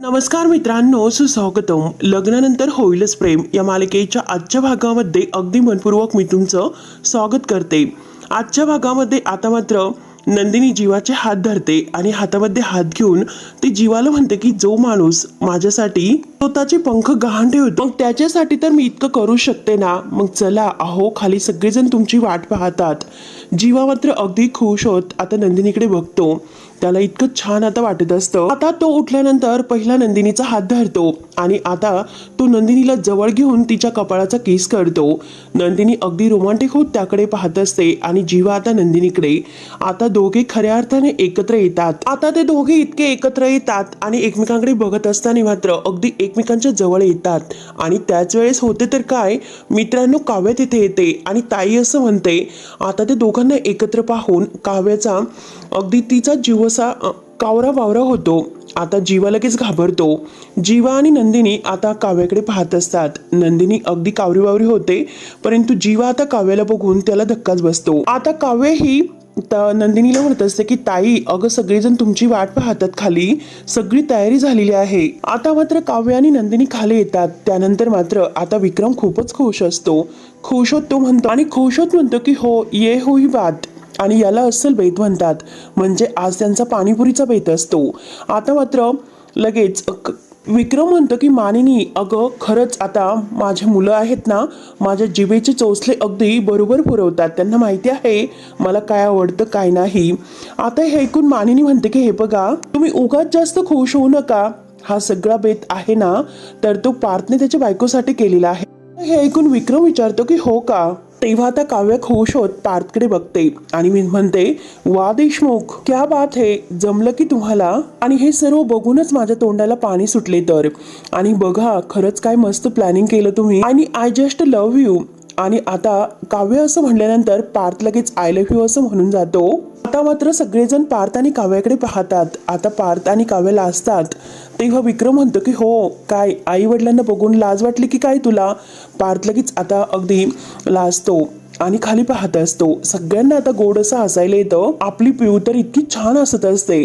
नमस्कार मित्रांनो सुस्वागतम. लग्नानंतर होईलच प्रेम. या मालिकेच्या आजच्या भागामध्ये अगदी मनपूर्वक मी तुमचं स्वागत करते. आजच्या भागामध्ये आता मात्र नंदिनी जीवाचे हात धरते आणि हातामध्ये हात घेऊन ती जीवाला म्हणते की जो माणूस माझ्यासाठी स्वतःचे पंख गहाण ठेवतो मग त्याच्यासाठी तर मी इतकं करू शकते ना? मग चला अहो खाली सगळेजण तुमची वाट पाहतात. जीवा मात्र अगदी खुश होत आता नंदिनीकडे बघतो. त्याला इतकं छान आता वाटत असतं. आता तो उठल्यानंतर पहिला नंदिनीचा हात धरतो आणि आता तो नंदिनीला जवळ घेऊन तिच्या कपाळाचा किस करतो. नंदिनी अगदी रोमांटिक होत त्याकडे पाहत असते आणि जीवा आता नंदिनीकडे. आता दोघे खऱ्या अर्थाने एकत्र येतात. आता ते दोघे इतके एकत्र येतात आणि एकमेकांकडे बघत असताना मात्र अगदी एकमेकांच्या जवळ येतात. आणि त्याच वेळेस होते तर काय? मित्रांनो काव्य तिथे येते आणि ताई असं म्हणते आता ते दोघांना एकत्र पाहून काव्याचा अगदी तिचा जीव असा कावरा वावरा होतो. आता जीवा लगेच घाबरतो. जीवा आणि नंदिनी आता काव्याकडे पाहत असतात. नंदिनी अगदी कावरी वावरी होते परंतु जीवा आता काव्याला बघून त्याला धक्काच बसतो. आता काव्य ही त- नंदिनीला म्हणत असते की ताई अगं सगळेजण तुमची वाट पाहतात खाली. सगळी तयारी झालेली आहे. आता मात्र काव्य आणि नंदिनी खाली येतात. त्यानंतर मात्र आता विक्रम खूपच खुश असतो. खुश होत तो म्हणतो आणि खुश होत म्हणतो की हो ये हो ही बात आणि याला अस्सल बेत म्हणतात. म्हणजे आज त्यांचा पाणीपुरीचा बेत असतो. आता मात्र लगेच विक्रम म्हणतो की मानिनी अगं खरंच आता माझे मुलं आहेत ना माझ्या जिभेचे चोचले अगदी बरोबर पुरवतात. त्यांना माहिती आहे मला काय आवडतं काय नाही. आता हे ऐकून मानिनी म्हणते की हे बघा तुम्ही उगाच जास्त खुश होऊ नका. हा सगळा बेत आहे ना तर तो पार्थने त्याच्या बायकोसाठी केलेला आहे. हे ऐकून विक्रम विचारतो की हो का? तेव्हा आता काव्य खुश होत पार्थकडे बघते. आणि मी म्हणते वा देशमुख क्या बात हे जमलं की तुम्हाला? आणि हे सर्व बघूनच माझ्या तोंडाला पाणी सुटले तर. आणि बघा खरंच काय मस्त प्लॅनिंग केलं तुम्ही. आणि आय जस्ट लव्ह यू आणि आता काव्य असं म्हणल्यानंतर पार्थ लगेच आय लव्ह यू असं म्हणून जातो. आता मात्र सगळेजण पार्थ आणि काव्याकडे पाहतात. आता पार्थ आणि काव्य लाजतात. तेव्हा विक्रम म्हणतो की हो काय आई वडिलांना बघून लाज वाटली की काय तुला? पार्थ लगेच आता अगदी लाजतो आणि खाली पाहत असतो. सगळ्यांना आता गोड असं हसायला येतं. आपली पिऊ तर इतकी छान हसत असते.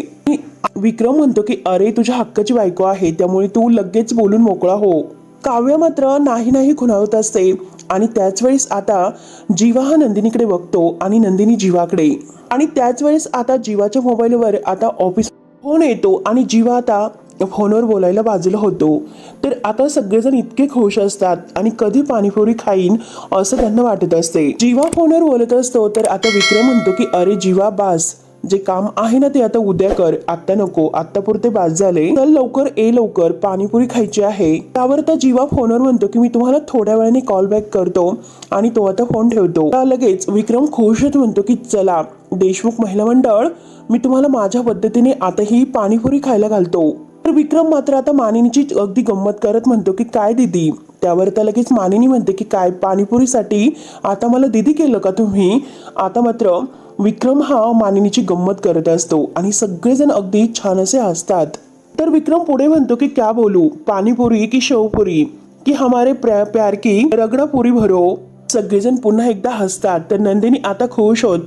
विक्रम म्हणतो की अरे तुझ्या हक्काची बायको आहे. त्यामुळे तू लगेच बोलून मोकळा हो. काव्य मात्र नाही नाही खुणावत असते. आणि त्याच वेळेस आता जीवा हा नंदिनीकडे बघतो आणि नंदिनी जीवाकडे. आणि त्याच वेळेस आता जीवाच्या मोबाईलवर आता ऑफिस फोन येतो आणि जीवा आता फोनवर बोलायला बाजूला होतो. तर आता सगळेजण इतके खुश असतात आणि कधी पाणीपुरी खाईन असं त्यांना वाटत असते. जीवा फोनवर बोलत असतो तर आता विक्रम म्हणतो की अरे जीवा बास. जे काम आहे ना ते आता उद्या कर आत्ता नको आत्तापुरते बाद झाले. चल लवकर ए लवकर पाणीपुरी खायची आहे. त्यावर त्या जीवा फोनवर म्हणतो की मी तुम्हाला थोड्या वेळाने कॉल बॅक करतो आणि तो आता फोन ठेवतो. लगेच विक्रम खुश म्हणतो की चला देशमुख महिला मंडळ मी तुम्हाला माझ्या पद्धतीने आताही पाणीपुरी खायला घालतो. तर विक्रम मात्र आता मानिनीची अगदी गंमत करत म्हणतो की काय दिदी? त्यावर त्या लगेच मानिनी म्हणते की काय पाणीपुरीसाठी आता मला दिदी केलं का तुम्ही? आता मात्र विक्रम हा मानिनीची गंमत करत असतो आणि सगळेजण अगदी छान असे हसतात. तर विक्रम पुढे म्हणतो की क्या बोलू? पाणीपुरी की शेवपुरी? की हमारे प्यार की रगडापुरी भरो? सगळेजण पुन्हा एकदा हसतात. तर नंदिनी आता खुश होत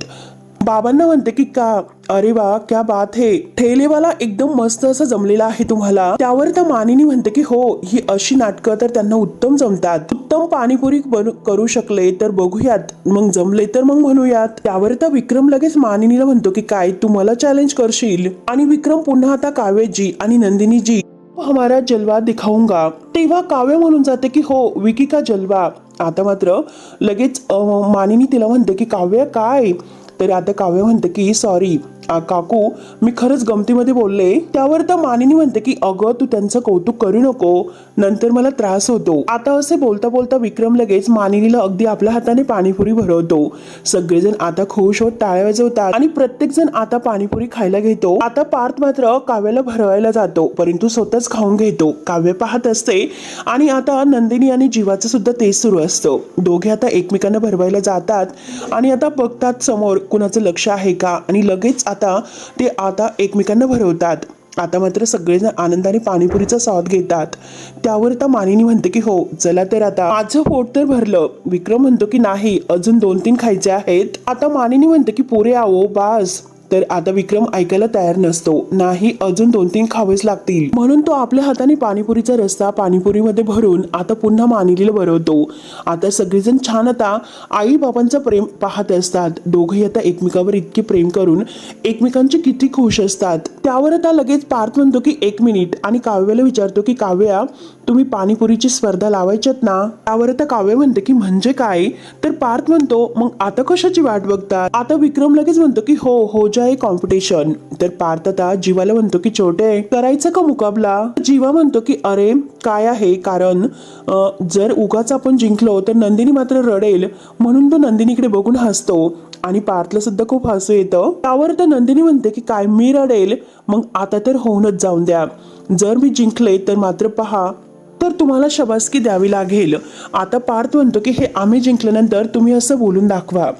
बाबांना म्हणते की का अरे वा क्या बात हे. ठेलेवाला एकदम मस्त असं जमलेला आहे तुम्हाला. त्यावर त्या मानिनी म्हणते की हो ही अशी नाटकं तर त्यांना उत्तम जमतात. उत्तम पाणीपुरी करू शकले तर बघूयात. मग जमले तर मग म्हणूयात. त्यावर त्या विक्रम लगेच मानिनीला म्हणतो की काय तू मला चॅलेंज करशील? आणि विक्रम पुन्हा आता काव्यजी आणि नंदिनीजी हमारा जलवा दिखाऊंगा. तेव्हा काव्य म्हणून जाते की हो विकी का जलवा? आता मात्र लगेच मानिनी तिला म्हणते की काव्य काय? तरी आता काव्य म्हणते की सॉरी काकू मी खरंच गमतीमध्ये बोलले. त्यावर तर मानिनी म्हणते की अगं तू त्यांचं कौतुक करू नको. नंतर मला त्रास होतो. आता असे बोलता बोलता विक्रम लगेच मानिनीला अगदी आपल्या हाताने पाणीपुरी भरवतो. सगळेजण आता खुश होत टाळ्या वाजवतात आणि प्रत्येक जण आता पाणीपुरी खायला घेतो. आता पार्थ मात्र काव्याला भरवायला जातो परंतु स्वतःच खाऊन घेतो. काव्य पाहत असते आणि आता नंदिनी आणि जीवाचं सुद्धा तेच सुरू असतं. दोघे आता एकमेकांना भरवायला जातात आणि आता बघतात समोर कुणाचं लक्ष आहे का आणि लगेच आता ते आता एकमेकांना भरवतात. आता मात्र सगळेजण आनंदाने पाणीपुरीचा स्वाद घेतात. त्यावर आता मानिनी म्हणते की हो चला तर आता. माझं पोट तर भरलं. विक्रम म्हणतो की नाही अजून दोन तीन खायचे आहेत. आता मानिनी म्हणते की पुरे आवो बास. तर आता विक्रम ऐकायला तयार नसतो. नाही अजून दोन तीन खावेच लागतील. म्हणून तो आपल्या हाताने पाणीपुरीचा रस्ता पाणीपुरीमध्ये भरून आता पुन्हा मानिलीला भरवतो आता सगळेजण छान आता आई बाबांचं प्रेम पाहत असतात. दोघेही आता एकमेकावर इतके प्रेम करून एकमेकांचे किती खुश असतात. त्यावर आता लगेच पार्थ म्हणतो की एक मिनिट. आणि काव्याला विचारतो की काव्या तुम्ही पाणीपुरीची स्पर्धा लावायच्यात ना? त्यावर आता काव्य म्हणते की म्हणजे काय? तर पार्थ म्हणतो मग आता कशाची वाट बघतात आता विक्रम लगेच म्हणतो की हो हो जाय कॉम्पिटिशन तर पार्थ आता जीवाला म्हणतो की छोटे करायचा का मुकाबला? जीवा म्हणतो की अरे काय आहे? कारण जर उगाच आपण जिंकलो तर नंदिनी मात्र रडेल. म्हणून तो नंदिनीकडे बघून हसतो. आणि पार्थला सुद्धा खूप हसू येतं. त्यावर तर नंदिनी म्हणते की काय मी रडेल? मग आता तर होऊनच जाऊन द्या. जर मी जिंकले तर मात्र पहा. तर तुम्हाला शबासकी द्यावी लागेल. आता पार्थ म्हणतो की हे आम्ही जिंकल्यानंतर तुम्ही असं बोलून दाखवा.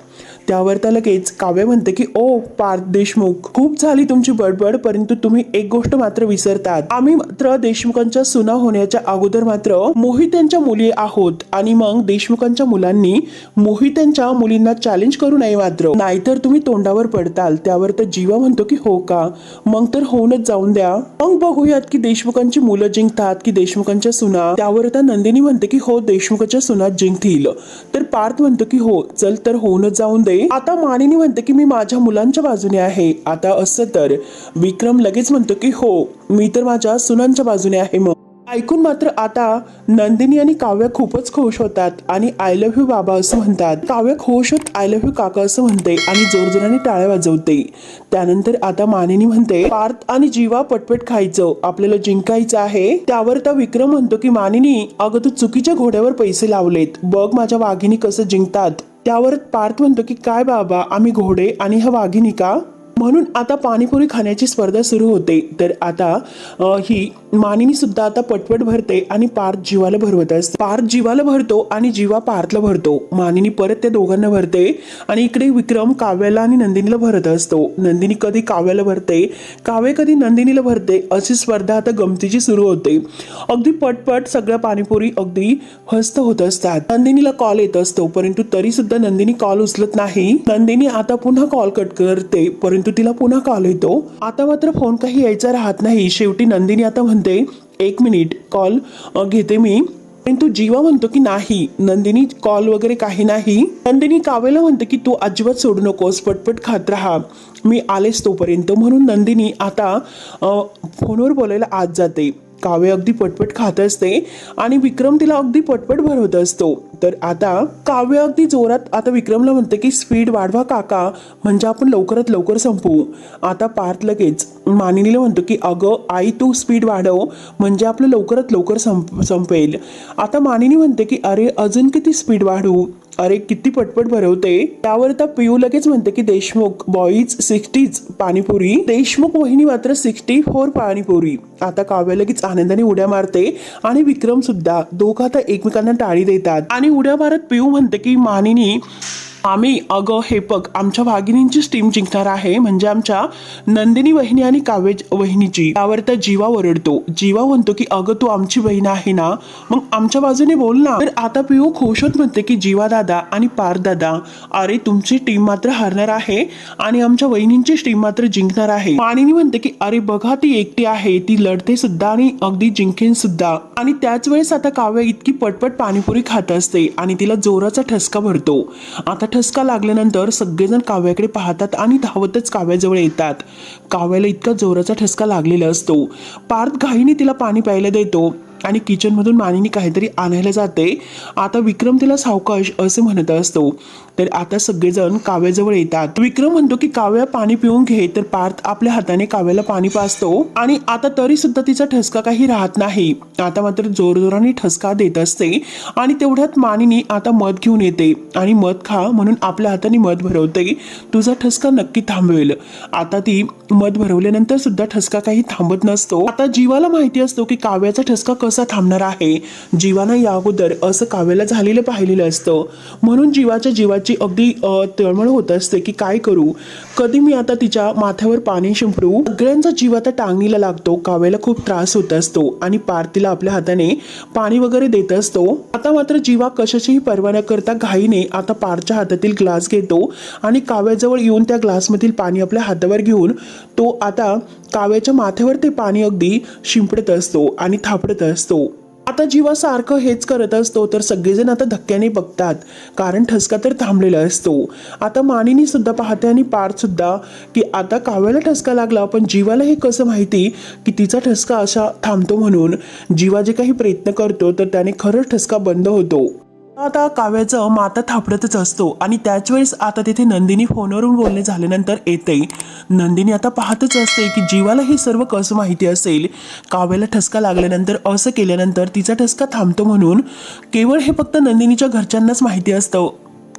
त्यावर त्या लगेच काव्य म्हणते की ओ पार्थ देशमुख खूप झाली तुमची बडबड परंतु तुम्ही एक गोष्ट मात्र विसरतात. आम्ही मात्र देशमुखांच्या सुना होण्याच्या अगोदर मात्र मोहित्यांच्या मुली आहोत आणि मग देशमुखांच्या मुलांनी मोहित्यांच्या मुलींना चॅलेंज करू नये मात्र. नाहीतर तुम्ही तोंडावर पडताल. त्यावर तर जीवा म्हणतो की हो का? मग तर होऊनच जाऊन द्या. मग बघूयात की देशमुखांची मुलं जिंकतात की देशमुखांच्या सुना. त्यावर आता नंदिनी म्हणते की हो देशमुखाच्या सुना जिंकतील. तर पार्थ म्हणतो की हो चल तर होऊनच जाऊन दे. आता मानिनी म्हणते की मी माझ्या मुलांच्या बाजूने आहे. आता असं तर. विक्रम लगेच म्हणतो की हो मी तर माझ्या सुनांच्या बाजूने आहे मग. ऐकून मात्र आता नंदिनी आणि काव्य खूपच खुश होतात आणि आय लव्ह यू बाबा असं म्हणतात. काव्य खुश होत आय लव्ह यू काका असं म्हणते आणि जोरजोराने टाळ्या वाजवते. त्यानंतर आता मानिनी म्हणते पार्थ आणि जीवा पटपट खायचं. आपल्याला जिंकायचं आहे. त्यावर तर विक्रम म्हणतो की मानिनी अगं तू चुकीच्या घोड्यावर पैसे लावलेत. बघ माझ्या वाघिणी कसं जिंकतात. त्यावर पार्थ म्हणतो की काय बाबा आम्ही घोडे आणि हा वाघिणी का म्हणून आता पाणीपुरी खाण्याची स्पर्धा सुरू होते. तर आता ही मानिनी सुद्धा आता पटपट भरते आणि पार्थ जीवाला भरवत असते. पार्थ जीवाला भरतो आणि जीवा पार्थला भरतो. मानिनी परत त्या दोघांना भरते आणि इकडे विक्रम काव्याला आणि नंदिनीला भरत असतो. नंदिनी कधी काव्याला भरते? काव्य कधी नंदिनीला भरते? अशी स्पर्धा आता गमतीची सुरू होते. अगदी पटपट सगळ्या पाणीपुरी अगदी हस्त होत असतात. नंदिनीला कॉल येत असतो परंतु तरी सुद्धा नंदिनी कॉल उचलत नाही. नंदिनी आता पुन्हा कॉल कट करते परंतु तिला पुन्हा कॉल येतो. आता मात्र फोन काही यायचा राहत नाही. शेवटी नंदिनी आता म्हणते एक मिनिट कॉल घेते मी. परंतु जीवा म्हणतो की नाही नंदिनी कॉल वगैरे काही नाही. नंदिनी कावेला म्हणतो की तू अजिबात सोडू नकोस पटपट खात राहा. मी आलेच तोपर्यंत. म्हणून नंदिनी आता फोनवर बोलायला आत जाते. काव्य अगदी पटपट खात असते आणि विक्रम तिला अगदी पटपट भरवत असतो. तर आता काव्य अगदी जोरात आता विक्रमला म्हणते की स्पीड वाढवा काका म्हणजे आपण लवकरात लवकर संपवू आता पार्थ लगेच मानिनीला म्हणतो की अगं आई तू स्पीड वाढव म्हणजे आपलं लवकरात लवकर संप संपेल. आता मानिनी म्हणते की अरे अजून किती स्पीड वाढवू अरे किती पटपट भरवते त्यावर तर पियू लगेच म्हणते की देशमुख बॉईज सिक्स्टीज पाणीपुरी. देशमुख वहिनी मात्र सिक्स्टी फोर पाणीपुरी. आता काव्य लगेच आनंदाने उड्या मारते आणि विक्रम सुद्धा. दोघं आता एकमेकांना टाळी देतात. आणि उड्या मारत पियू म्हणते की मानिनी आम्ही अगं हे बघ आमच्या वाघिणींचीच टीम जिंकणार आहे म्हणजे आमच्या नंदिनी वहिनी आणि काव्य वहिनीची. त्यावर तर जीवा ओरडतो. जीवा म्हणतो की अगं तू आमची बहीण आहे ना? मग आमच्या बाजूने बोल ना. तर आता पिऊ खुश होत म्हणते की जीवा दादा आणि पार दादा अरे तुमची टीम मात्र हरणार आहे आणि आमच्या वहिनींचीच टीम मात्र जिंकणार आहे. पाणीनी म्हणते की अरे बघा ती एकटी आहे. ती लढते सुद्धा आणि अगदी जिंकेन सुद्धा. आणि त्याच वेळेस आता काव्य इतकी पटपट पाणीपुरी खात असते आणि तिला जोराचा ठसका भरतो. आता ठसका लागल्यानंतर सगळेजण काव्याकडे पाहतात आणि धावतच काव्याजवळ येतात. काव्याला इतका जोराचा ठसका लागलेला असतो. पार्थ घाईने तिला पाणी प्यायला देतो आणि किचनमधून मानिनी काहीतरी आणायला जाते. आता विक्रम तिला सावकाश असे म्हणत असतो. तर आता सगळेजण काव्याजवळ येतात. विक्रम म्हणतो की काव्या पाणी पिऊन घे तर पार्थ आपल्या हाताने काव्याला पाणी पाजतो आणि आता तरी सुद्धा तिचा ठसका काही राहत नाही. आता मात्र जोरजोराने ठसका देत असते आणि तेवढ्यात मानिनी आता मध घेऊन येते आणि मध खा म्हणून आपल्या हाताने मध भरवते. तुझा ठसका नक्की थांबवेल. आता ती मध भरवल्यानंतर सुद्धा ठसका काही थांबत नसतो. आता जीवाला माहिती असतो की काव्याचा ठसका कसा थांबणार आहे? जीवानं या अगोदर असं काव्याला झालेलं पाहिलेलं असतं. म्हणून जीवाच्या जीवाची जीवाची अगदी तळमळ होत असते की काय करू? कधी मी आता तिच्या माथ्यावर पाणी शिंपडू? सगळ्यांचा जीव आता टांगणीला लागतो काव्याला खूप त्रास होत असतो आणि पार तिला आपल्या हाताने पाणी वगैरे देत असतो. आता मात्र जीवा कशाचीही पर्वा न करता घाईने आता पारच्या हातातील ग्लास घेतो आणि काव्याजवळ येऊन त्या ग्लासमधील पाणी आपल्या हातावर घेऊन तो आता काव्याच्या माथ्यावर ते पाणी अगदी शिंपडत असतो आणि थापडत असतो. आता जीवा सारखं हेच करत असतो तर सगळेजण आता धक्क्याने बघतात. कारण ठसका तर थांबलेला असतो. आता मानिनी सुद्धा पाहते आणि पार्थ सुद्धा की आता काव्याला ठसका लागला पण जीवाला हे कसं माहिती की तिचा ठसका असा थांबतो म्हणून? जीवा जे काही प्रयत्न करतो तर त्याने खरंच ठसका बंद होतो. आता काव्याचं माता थापडतच असतो आणि त्याच वेळेस आता तिथे नंदिनी फोनवरून बोलणे झाल्यानंतर येते नंदिनी आता पाहतच असते की जीवाला हे सर्व कसं माहिती असेल? काव्याला ठसका लागल्यानंतर असं केल्यानंतर तिचा ठसका थांबतो म्हणून केवळ हे फक्त नंदिनीच्या घरच्यांनाच माहिती असतं.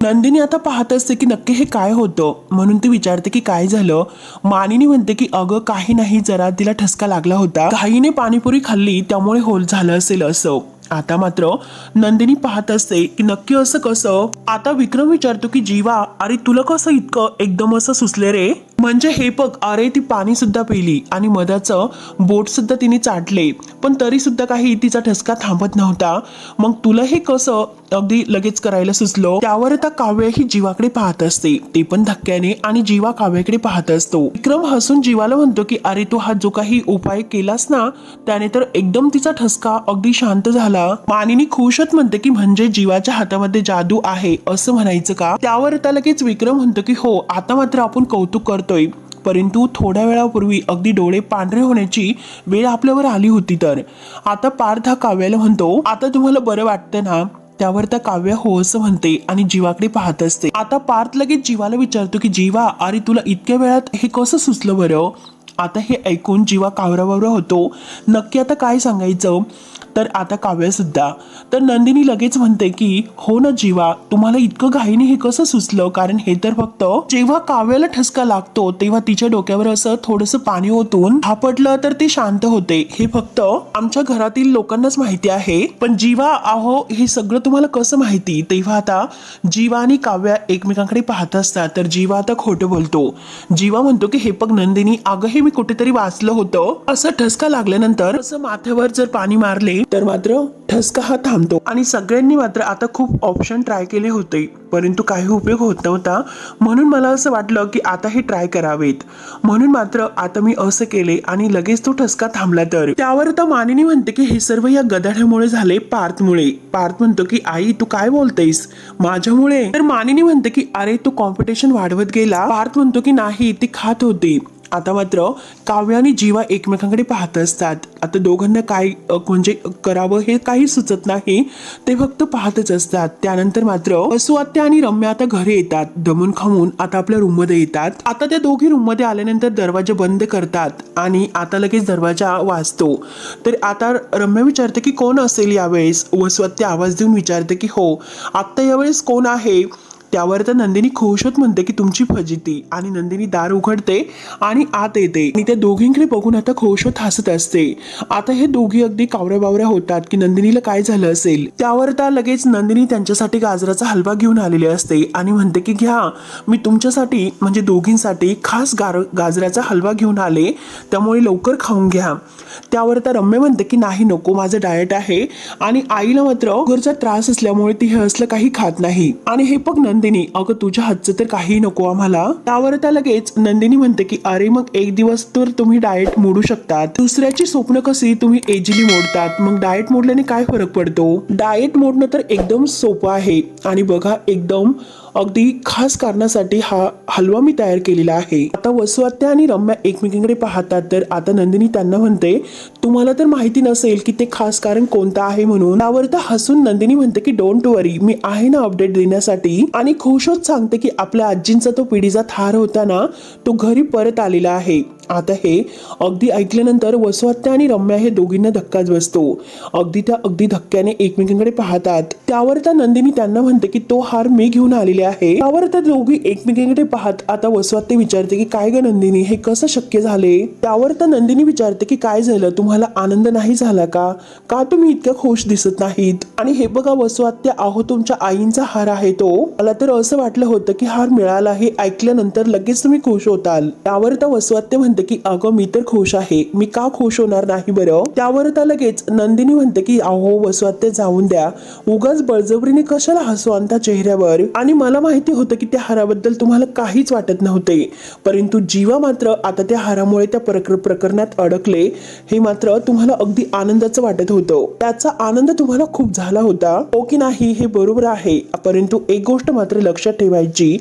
नंदिनी आता पाहत असते की नक्की हे काय होतं? म्हणून ती विचारते की काय झालं? मानिनी म्हणते की अगं काही नाही जरा तिला ठसका लागला होता. घाईने पाणीपुरी खाल्ली त्यामुळे होल झालं असेल असं. आता मात्र नंदिनी पाहत असते की नक्की असं कसं? आता विक्रम विचारतो की जीवा अरे तुला कसं इतकं एकदम असं सुचले रे? म्हणजे हे बघ अरे ती पाणी सुद्धा पिली आणि मधाचं बोट सुद्धा तिने चाटले. पण तरी सुद्धा काही तिचा ठसका थांबत नव्हता. मग तुला हे कसं अगदी लगेच करायला सुचलं? त्यावर आता काव्य ही जीवाकडे पाहत असते. ते पण धक्क्याने आणि जीवा काव्याकडे पाहत असतो. विक्रम हसून जीवाला म्हणतो की अरे तू हा जो काही उपाय केलास ना त्याने तर एकदम तिचा ठसका अगदी शांत झाला. मानिनी खुशच म्हणते की म्हणजे जीवाच्या हातामध्ये जादू आहे असं म्हणायचं का? त्यावर आता लगेच विक्रम म्हणतो की हो आता मात्र आपण कौतुक करतो. करतोय. परंतु थोड्या वेळापूर्वी अगदी डोळे पांढरे होण्याची वेळ आपल्यावर आली होती तर. आता पार्थ हा काव्याला म्हणतो आता तुम्हाला बरं वाटतं ना? त्यावर त्या काव्य हो असं म्हणते आणि जीवाकडे पाहत असते. आता पार्थ लगेच जीवाला विचारतो की जीवा अरे तुला इतक्या वेळात हे कसं सुचलं बरं? आता हे ऐकून जीवा कावराबावरा होतो. नक्की आता काय सांगायचं? तर आता काव्य सुद्धा. तर नंदिनी लगेच म्हणते की हो ना जीवा तुम्हाला इतकं घाईने हे कसं सुचलं? कारण हे तर फक्त जेव्हा काव्याला ठसका लागतो तेव्हा तिच्या डोक्यावर असं थोडस पाणी ओतून थापटलं तर ते शांत होते. हे फक्त आमच्या घरातील लोकांनाच माहिती आहे. पण जीवा आहो हे सगळं तुम्हाला कसं माहिती? तेव्हा आता जीवा आणि काव्या एकमेकांकडे पाहत असतात. तर जीवा आता खोटं बोलतो. जीवा म्हणतो की हे बघ नंदिनी अगं हे मी कुठेतरी वाचलं होतं. असं ठसका लागल्यानंतर असं माथ्यावर जर पाणी मारले तर मात्र ठसका हा थांबतो. आणि सगळ्यांनी मात्र आता खूप ऑप्शन ट्राय केले होते. परंतु काही उपयोग होत नव्हता. म्हणून मला असं वाटलं की आता हे ट्राय करावेत. म्हणून मात्र आता मी असं केले आणि लगेच तो ठसका थांबला तर. त्यावर आता मानिनी म्हणते की हे सर्व या गदाढ्यामुळे झाले पार्थमुळे. पार्थ म्हणतो की आई तू काय बोलतेस? माझ्यामुळे? तर मानिनी म्हणते की अरे तू कॉम्पिटिशन वाढवत गेला. पार्थ म्हणतो की नाही ती खात होती. आता मात्र काव्य आणि जीवा एकमेकांकडे पाहत असतात. आता दोघांना काय म्हणजे करावं हे काही सुचत नाही. ते फक्त पाहतच असतात. त्यानंतर मात्र वसुआत्या आणि रम्या आता घरी येतात. दमून खाऊन आता आपल्या रूममध्ये येतात. आता त्या दोघी रूममध्ये आल्यानंतर दरवाजा बंद करतात आणि आता लगेच दरवाजा वाजतो. तर आता रम्या विचारते की कोण असेल यावेळेस? वसुआत्या आवाज देऊन विचारते की हो. आत्ता यावेळेस कोण आहे? त्यावर तर नंदिनी खुश होत म्हणते की तुमची फजिती आणि नंदिनी दार उघडते आणि आत येते. आणि त्या दोघींकडे बघून आता खुश होत हसत असते. आता हे दोघी अगदी कावऱ्या बावऱ्या होतात की नंदिनीला काय झालं असेल? त्यावर तर लगेच नंदिनी त्यांच्यासाठी गाजराचा हलवा घेऊन आलेली असते आणि म्हणते की घ्या मी तुमच्यासाठी म्हणजे दोघींसाठी खास गार गाजराचा हलवा घेऊन आले. त्यामुळे लवकर खाऊन घ्या. त्यावर तर रम्य म्हणते की नाही नको माझं डाएट आहे आणि आईला मात्र घरचा त्रास असल्यामुळे ती हे असलं काही खात नाही. आणि हे बघ नंदिनी नंदिनी अगं तुझ्या हातचं तर काही नको आम्हाला. त्यावर त्या लगेच नंदिनी म्हणते की अरे मग एक दिवस तर तुम्ही डाएट मोडू शकतात. दुसऱ्याची स्वप्न कशी तुम्ही एजिली मोडतात? मग डाएट मोडल्याने काय फरक पडतो? डाएट मोडणं तर एकदम सोपं आहे. आणि बघा एकदम अगदी खास कारणासाठी हा हलवा मी तयार केलेला आहे. आता वसुआत्या आणि रम्या एकमेकींकडे पाहतात तर आता नंदिनी त्यांना म्हणते तुम्हाला तर माहिती नसेल की ते खास कारण कोणतं आहे म्हणून. त्यावर तर हसून नंदिनी म्हणते की डोंट वरी मी आहे ना अपडेट देण्यासाठी. आणि खुश होत सांगते की आपल्या आजींचा तो पिढीचा थार होता ना तो घरी परत आलेला आहे. आता हे अगदी ऐकल्यानंतर वसुहत्या आणि रम्या हे दोघींना धक्काच बसतो. अगदी त्या अगदी धक्क्याने एकमेकांकडे पाहतात. त्यावर त्या नंदिनी त्यांना म्हणते की तो हार मी घेऊन आलेले आहे. त्यावर त्या दोघी एकमेकांकडे पाहत आता वसुहत्या विचारते की काय ग नंदिनी हे कसं शक्य झाले? त्यावर त्या नंदिनी विचारते की काय झालं? तुम्हाला आनंद नाही झाला का? का तुम्ही इतक्या खुश दिसत नाहीत? आणि हे बघा वसुहत्या आहो तुमच्या आईंचा हार आहे तो. मला तर असं वाटलं होतं की हार मिळाला हे ऐकल्यानंतर लगेच तुम्ही खुश होताल. त्यावर त्या वसुहत्या म्हणते की अगं मी तर खुश आहे. मी का खुश होणार नाही बरं? त्यावर त्या लगेच नंदिनी म्हणते की अहो वसुहत्या जाऊन द्या. उगाच बळजबरीने कशाला हसू आणता चेहऱ्यावर? आणि मला माहिती होतं की त्या हाराबद्दल तुम्हाला काहीच वाटत नव्हते. परंतु जीवा मात्र आता त्या हारामुळे त्या प्रकर प्रकरणात अडकले. हे मात्र तुम्हाला अगदी आनंदाचं वाटत होतं. त्याचा आनंद तुम्हाला खूप झाला होता. हो की नाही हे बरोबर आहे. परंतु एक गोष्ट मात्र लक्षात ठेवायची.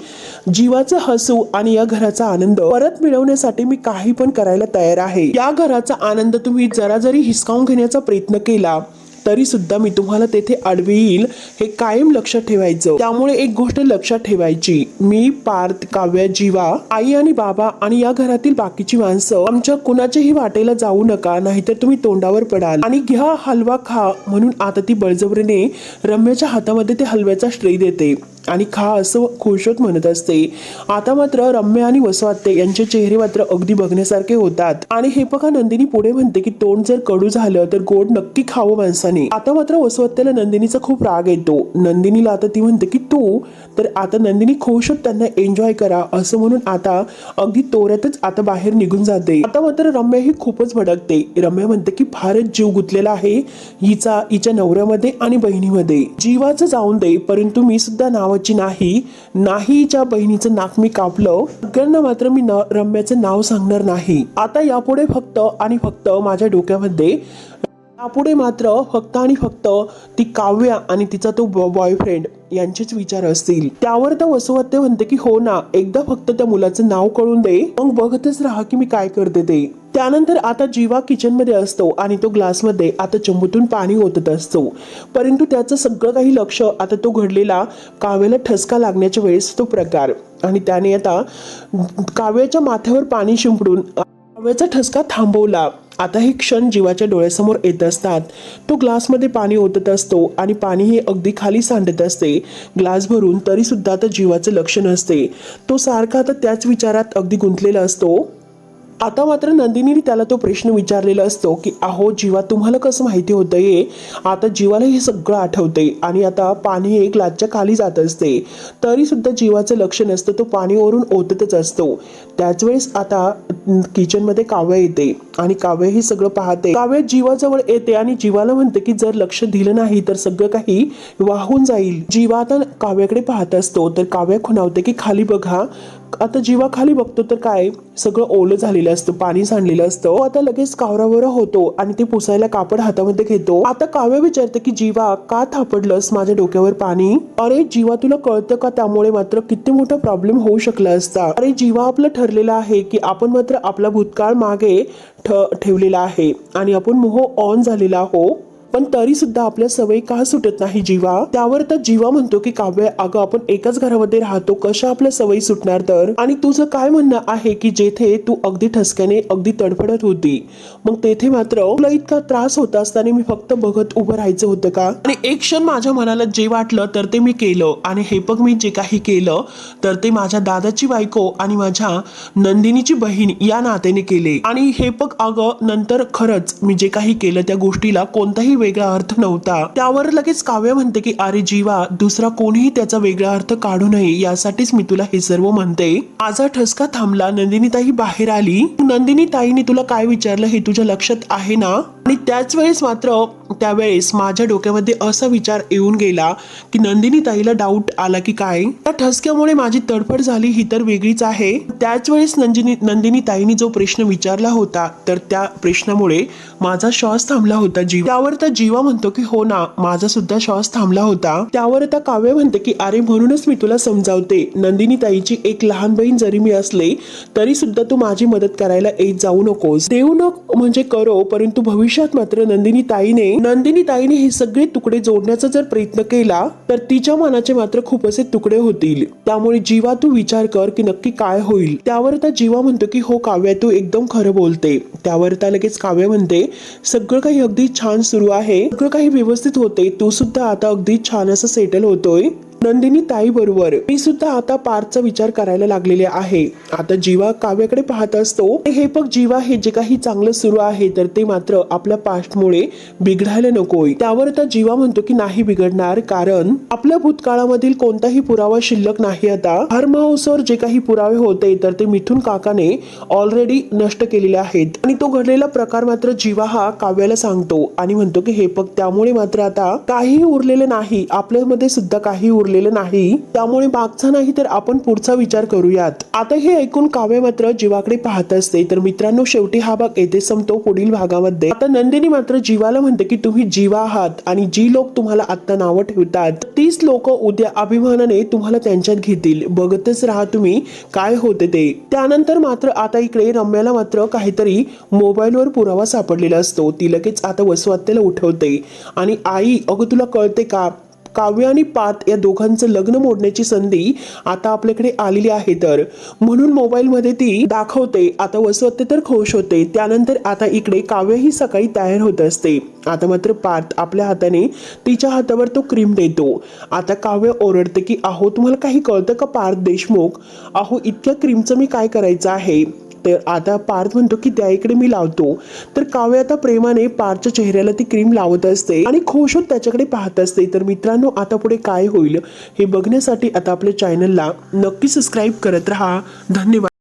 जीवाचं हसू आणि या घराचा आनंद परत मिळवण्यासाठी मी काही पण करायला तयार आहे. या घराचा आनंद तुम्ही जरा जरी हिसकावून घेण्याचा प्रयत्न केला तरी सुद्धा मी तुम्हाला तेथे अडवी येईल हे कायम लक्षात ठेवायचं. त्यामुळे एक गोष्ट लक्षात ठेवायची. मी पार्थ काव्य जीवा आई आणि बाबा आणि या घरातील बाकीची माणसं आमच्या कुणाच्याही वाटेला जाऊ नका नाहीतर तुम्ही तोंडावर पडाल. आणि घ्या हलवा खा म्हणून आता ती बळजबरीने रम्याच्या हातामध्ये ते हलव्याचा श्रेय देते. आणि खा असं खुशोत म्हणत असते. आता मात्र रम्य आणि वसवाते यांचे चेहरे मात्र अगदी बघण्यासारखे होतात. आणि हे बघा नंदिनी पुढे म्हणते की तोंड जर कडू झालं तर गोड नक्की खावं माणसाने. आता मात्र वसवत्याला नंदिनीचा खूप राग येतो. नंदिनीला आता ती म्हणते की तू तर आता नंदिनी खुश होत त्यांना एन्जॉय करा. असं म्हणून आता अगदी तोऱ्यातच आता बाहेर निघून जाते. आता मात्र रम्या ही खूपच भडकते. रम्या म्हणते की फारच जीव गुंतलेला आहे हिचा हिच्या नवऱ्यामध्ये आणि बहिणीमध्ये. जीवाचं जाऊन दे परंतु मी सुद्धा नाव नावाची नाही. नाहीच्या बहिणीचं नाक मी कापलं. सगळ्यांना मात्र मी न रम्याचं नाव सांगणार नाही. आता यापुढे फक्त आणि फक्त माझ्या डोक्यामध्ये यापुढे मात्र फक्त आणि फक्त ती काव्या आणि तिचा तो बॉयफ्रेंड यांचेच विचार असतील. त्यावर त्या वसुहत्या म्हणते की हो ना एकदा फक्त त्या मुलाचं नाव कळून दे मग बघतच राहा की मी काय करते ते. त्यानंतर आता जीवा किचनमध्ये असतो आणि तो ग्लासमध्ये आता चंबूतून पाणी ओतत असतो. परंतु त्याचं सगळं काही लक्ष आता तो घडलेला काव्याला ठसका लागण्याच्या वेळेस तो प्रकार. आणि त्याने आता काव्याच्या माथ्यावर पाणी शिंपडून काव्याचा ठसका थांबवला. आता हे क्षण जीवाच्या डोळ्यासमोर येत असतात. तो ग्लासमध्ये पाणी ओतत असतो आणि पाणी हे अगदी खाली सांडत असते. ग्लास भरून तरीसुद्धा तर आता जीवाचं लक्ष नसते. तो सारखा आता त्याच विचारात अगदी गुंतलेला असतो. आता मात्र नंदिनीने त्याला तो प्रश्न विचारलेला असतो की अहो जीवा तुम्हाला कसं माहिती होतं हे? आता जीवाला हे सगळं आठवते आणि आता पाणी एक ग्लासच्या खाली जात असते. तरी सुद्धा जीवाचं लक्ष नसतं तो पाणी वरून ओततच असतो. त्याच वेळेस आता किचनमध्ये काव्य येते आणि काव्य हे सगळं पाहते. काव्य जीवाजवळ येते आणि जीवाला म्हणते की जर लक्ष दिलं नाही तर सगळं काही वाहून जाईल. जीवा आता काव्याकडे पाहत असतो. तर काव्य खुणावते की खाली बघा आता जीवाखाली बघतो तर काय सगळं ओलं झालेलं असतं पाणी सांडलेलं असतं. हो, आता लगेच कावरावर होतो आणि ते पुसायला कापड हातामध्ये घेतो. आता काव्य विचारते की जीवा का थापडलंस माझ्या डोक्यावर पाणी? अरे जीवा तुला कळतं का त्यामुळे मात्र किती मोठा प्रॉब्लेम होऊ शकला असता? अरे जीवा आपलं ठरलेलं आहे की आपण मात्र आपला भूतकाळ मागे ठ ठेवलेला आहे आणि आपण मोह ऑन झालेला आहो पण तरी सुद्धा आपल्या सवयी का सुटत नाही जीवा? त्यावर तर जीवा म्हणतो की काव्य अगं आपण एकाच घरामध्ये राहतो कशा आपल्या सवयी सुटणार तर? आणि तुझं काय म्हणणं आहे की जेथे तू अगदी ठसक्याने अगदी तडफडत होती मग तेथे मात्र तुला इतका त्रास होत असताना मी फक्त बघत उभं राहायचं होतं का? आणि एक क्षण माझ्या मनाला जे वाटलं तर ते मी केलं. आणि हे बघ मी जे काही केलं तर ते माझ्या दादाची बायको आणि माझ्या नंदिनीची बहीण या नात्याने केले. आणि हे बघ अगं नंतर खरंच मी जे काही केलं त्या गोष्टीला कोणताही वेगळा अर्थ नव्हता. त्यावर लगेच काव्य म्हणते की अरे जीवा दुसरा कोणीही त्याचा वेगळा अर्थ काढू नये यासाठीच मी तुला हे सर्व म्हणते. माझा ठसका थांबला. नंदिनीताई बाहेर आली. नंदिनी ताईने तुला काय विचारलं हे तुझ्या लक्षात आहे ना? आणि त्याच वेळेस मात्र त्यावेळेस माझ्या डोक्यामध्ये असा विचार येऊन गेला की नंदिनी ताईला डाऊट आला की काय? त्या ठसक्यामुळे माझी तडफड झाली ही तर वेगळीच आहे. त्याच वेळेस नंदिनी नंदिनी ताईने जो प्रश्न विचारला होता तर त्या प्रश्नामुळे माझा श्वास थांबला होता. जीव त्यावर त्या जीवा म्हणतो की हो ना माझा सुद्धा श्वास थांबला होता. त्यावर आता काव्य म्हणते की अरे म्हणूनच मी तुला समजावते. नंदिनी ताईची एक लहान बहीण जरी मी असले तरी सुद्धा तू माझी मदत करायला येत जाऊ नकोस. देऊ नको म्हणजे करो परंतु भविष्य भविष्यात मात्र नंदिनी ताईने नंदिनी ताईने हे सगळे तुकडे जोडण्याचा जर प्रयत्न केला तर तिच्या मनाचे मात्र खूप असे तुकडे होतील. त्यामुळे जीवा तू विचार कर की नक्की काय होईल. त्यावर आता जीवा म्हणतो की हो काव्या तू एकदम खरं बोलते. त्यावर आता लगेच काव्य म्हणते सगळं काही अगदी छान सुरू आहे. सगळं काही व्यवस्थित होते तू सुद्धा आता अगदी छान असं सेटल होतोय. नंदिनी ताई बरोबर मी सुद्धा आता पार्थचा विचार करायला लागलेले आहे. आता जीवा काव्याकडे पाहत असतो. हे बघ जीवा हे जे काही चांगलं सुरू आहे तर ते मात्र आपल्या पास्टमुळे बिघडायला नकोय. त्यावर आता जीवा म्हणतो की नाही बिघडणार कारण आपल्या भूतकाळामधील कोणताही पुरावा शिल्लक नाही आता. हर जे काही पुरावे होते तर ते मिथून काकाने ऑलरेडी नष्ट केलेले आहेत. आणि तो घडलेला प्रकार मात्र जीवा हा काव्याला सांगतो. आणि म्हणतो की हे बघ त्यामुळे मात्र आता काहीही उरलेलं नाही. आपल्यामध्ये सुद्धा काही उरलेलं नाही. त्यामुळे मागचा नाही तर आपण पुढचा विचार करूयात. आता हे ऐकून काव्य मात्र जीवाकडे पाहत असते. तर मित्रांनो शेवटी हा भाग येथे संपतो पुढील भागामध्ये. आता नंदिनी मात्र जीवाला म्हणते की तुम्ही जीवा आहात आणि जी लोक तुम्हाला आता नावं ठेवतात तीच लोक उद्या अभिमानाने तुम्हाला त्यांच्यात घेतील. बघतच राहा तुम्ही काय होते ते. त्यानंतर मात्र आता इकडे रम्याला मात्र काहीतरी मोबाईलवर पुरावा सापडलेला असतो. ती लगेच आता वसवात्याला उठवते. आणि आई अगं तुला कळते का? काव्य आणि पात या दोघांचं लग्न मोडण्याची संधी आता आपल्याकडे आलेली आहे. तर म्हणून मोबाईलमध्ये ती दाखवते. आता वसवते तर खुश होते. त्यानंतर आता इकडे काव्य ही सकाळी तयार होत असते. आता मात्र पार्थ आपल्या हाताने तिच्या हातावर तो क्रीम देतो. आता काव्य ओरडते की अहो तुम्हाला काही कळतं का पार्थ देशमुख? अहो इतक्या क्रीमचं मी काय करायचं आहे? तर आता पार्थ म्हणतो की त्या इकडे मी लावतो. तर काव्य आता प्रेमाने पार्थच्या चेहऱ्याला ती क्रीम लावत असते आणि खुश होत त्याच्याकडे पाहत असते. तर मित्रांनो आता पुढे काय होईल हे बघण्यासाठी आता आपल्या चॅनलला नक्की सबस्क्राईब करत राहा. धन्यवाद.